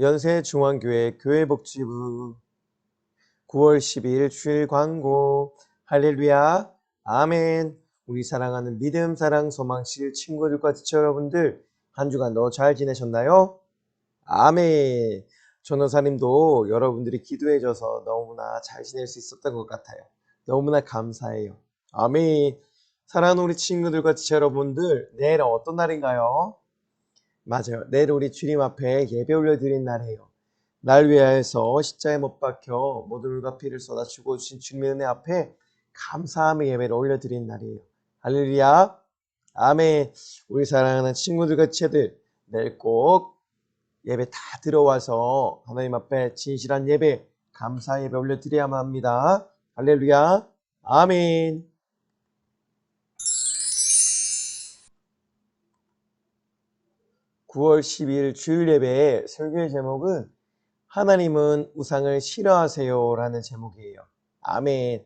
연세중앙교회 교회복지부. 9월 12일 주일 광고. 할렐루야. 아멘. 우리 사랑하는 믿음 사랑 소망실 친구들과 지체 여러분들 한 주간도 잘 지내셨나요? 아멘. 전호사님도 여러분들이 기도해 줘서 너무나 잘 지낼 수 있었던 것 같아요. 너무나 감사해요. 아멘. 사랑하는 우리 친구들과 지체 여러분들 내일은 어떤 날인가요? 맞아요. 내일 우리 주님 앞에 예배 올려드린 날이에요. 날 위하여서 십자에 못 박혀 모든 물과 피를 쏟아 주고 주신 주님의 은혜 앞에 감사함의 예배를 올려드린 날이에요. 할렐루야. 아멘. 우리 사랑하는 친구들과 지체들 내일 꼭 예배 다 들어와서 하나님 앞에 진실한 예배, 감사 예배 올려드려야만 합니다. 할렐루야. 아멘. (9월 12일) 주일 예배의 설교의 제목은 하나님은 우상을 싫어하세요 라는 제목이에요. 아멘.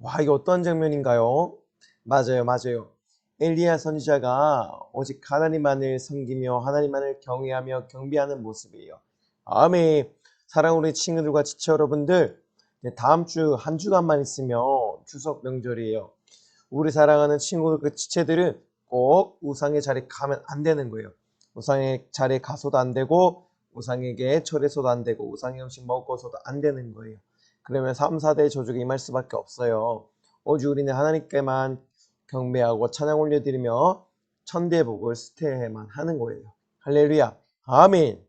와 이게 어떤 장면인가요? 맞아요 맞아요. 엘리야 선지자가 오직 하나님만을 섬기며 하나님만을 경외하며 경배하는 모습이에요. 아멘. 사랑하는 친구들과 지체 여러분들 다음 주 한 주간만 있으면 추석 명절이에요. 우리 사랑하는 친구들 지체들은 꼭 우상의 자리에 가면 안 되는 거예요 우상의 자리에 가서도 안 되고 우상에게 절해서도 안 되고 우상의 음식 먹어서도 안 되는 거예요. 그러면 3, 4대 조직이 임할 수밖에 없어요. 오직 우리는 하나님께만 경배하고 찬양 올려드리며 천대 복을 수태해만 하는 거예요. 할렐루야. 아멘.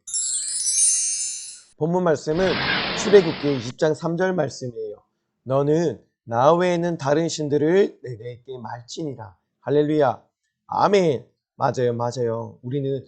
본문 말씀은 출애굽기 20장 3절 말씀이에요. 너는 나 외에는 다른 신들을 내게 말지니라. 할렐루야. 아멘. 맞아요, 맞아요. 우리는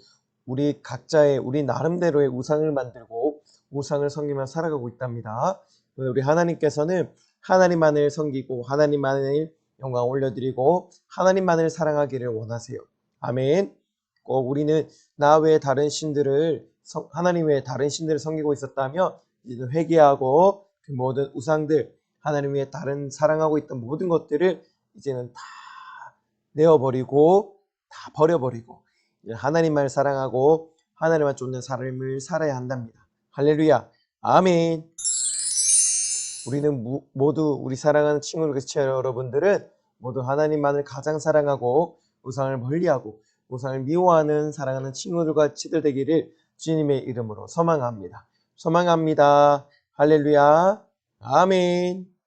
우리 각자의 우리 나름대로의 우상을 만들고 우상을 섬기며 살아가고 있답니다. 우리 하나님께서는 하나님만을 섬기고 하나님만을 영광 올려드리고 하나님만을 사랑하기를 원하세요. 아멘. 꼭 우리는 나 외에 다른 신들을 하나님 외에 다른 신들을 섬기고 있었다면 이제 회개하고 그 모든 우상들 하나님 외에 다른 사랑하고 있던 모든 것들을 이제는 다 내어버리고 다 버려버리고 하나님만을 사랑하고 하나님만 쫓는 삶을 살아야 한답니다. 할렐루야. 아멘. 우리는 무, 모두 우리 사랑하는 친구들 지체 여러분들은 모두 하나님만을 가장 사랑하고 우상을 멀리하고 우상을 미워하는 사랑하는 친구들과 치들 되기를 주님의 이름으로 소망합니다. 소망합니다. 할렐루야. 아멘.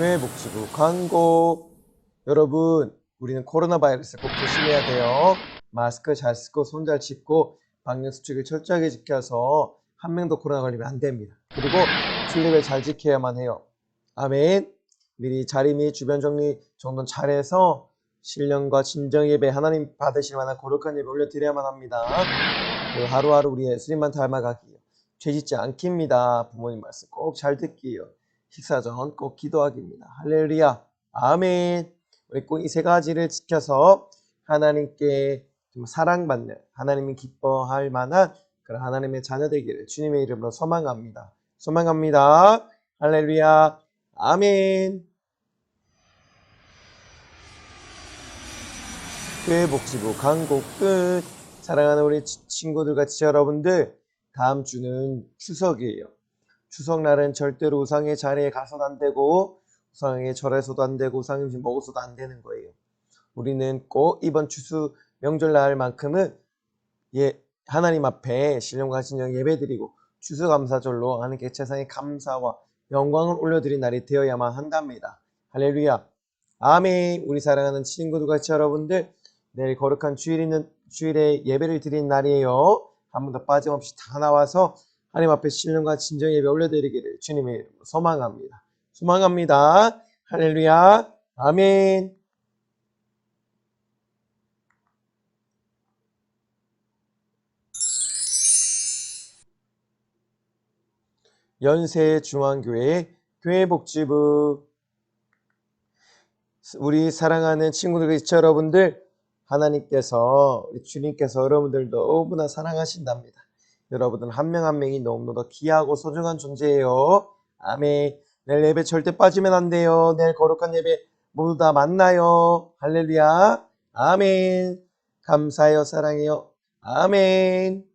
교회 복지부 광고 여러분 우리는 코로나 바이러스 꼭 조심해야 돼요. 마스크 잘 쓰고 손 잘 씻고 방역 수칙을 철저하게 지켜서 한 명도 코로나 걸리면 안 됩니다. 그리고 출입을 잘 지켜야만 해요. 아멘. 미리 자리 및 주변 정리 정돈 잘해서 신령과 진정 예배 하나님 받으실 만한 거룩한 예배 올려드려야만 합니다. 하루하루 우리 예수님만 닮아가기요. 죄 짓지 않깁니다. 부모님 말씀 꼭 잘 듣기요 식사 전 꼭 기도하기입니다. 할렐루야. 아멘. 우리 꼭 이 세 가지를 지켜서 하나님께 좀 사랑받는 하나님이 기뻐할 만한 그런 하나님의 자녀 되기를 주님의 이름으로 소망합니다. 소망합니다. 할렐루야. 아멘. 교회 복지부 광고 끝. 사랑하는 우리 친구들과 지체 여러분들 다음 주는 추석이에요. 추석날은 절대로 우상의 자리에 가서도 안 되고 우상의 절에서도 안 되고 우상 음식 먹어서도 안 되는 거예요. 우리는 꼭 이번 추수 명절날만큼은 예, 하나님 앞에 신령과 진정 예배드리고 추수감사절로 하나님께 세상의 감사와 영광을 올려드린 날이 되어야만 한답니다. 할렐루야. 아멘. 우리 사랑하는 친구들과 여러분들 내일 거룩한 주일 있는 주일에 예배를 드린 날이에요. 한 번도 빠짐없이 다 나와서 하나님 앞에 신령과 진정 예배 올려드리기를 주님의 이름으로 소망합니다. 소망합니다. 할렐루야. 아멘. 연세 중앙교회 교회복지부 우리 사랑하는 친구들 지체 여러분들 하나님께서 우리 주님께서 여러분들 너무나 사랑하신답니다. 여러분은 한명 한 명이 너무나도 귀하고 소중한 존재예요. 아멘. 내일 예배 절대 빠지면 안 돼요. 내일 거룩한 예배 모두 다 만나요. 할렐루야. 아멘. 감사해요, 사랑해요. 아멘.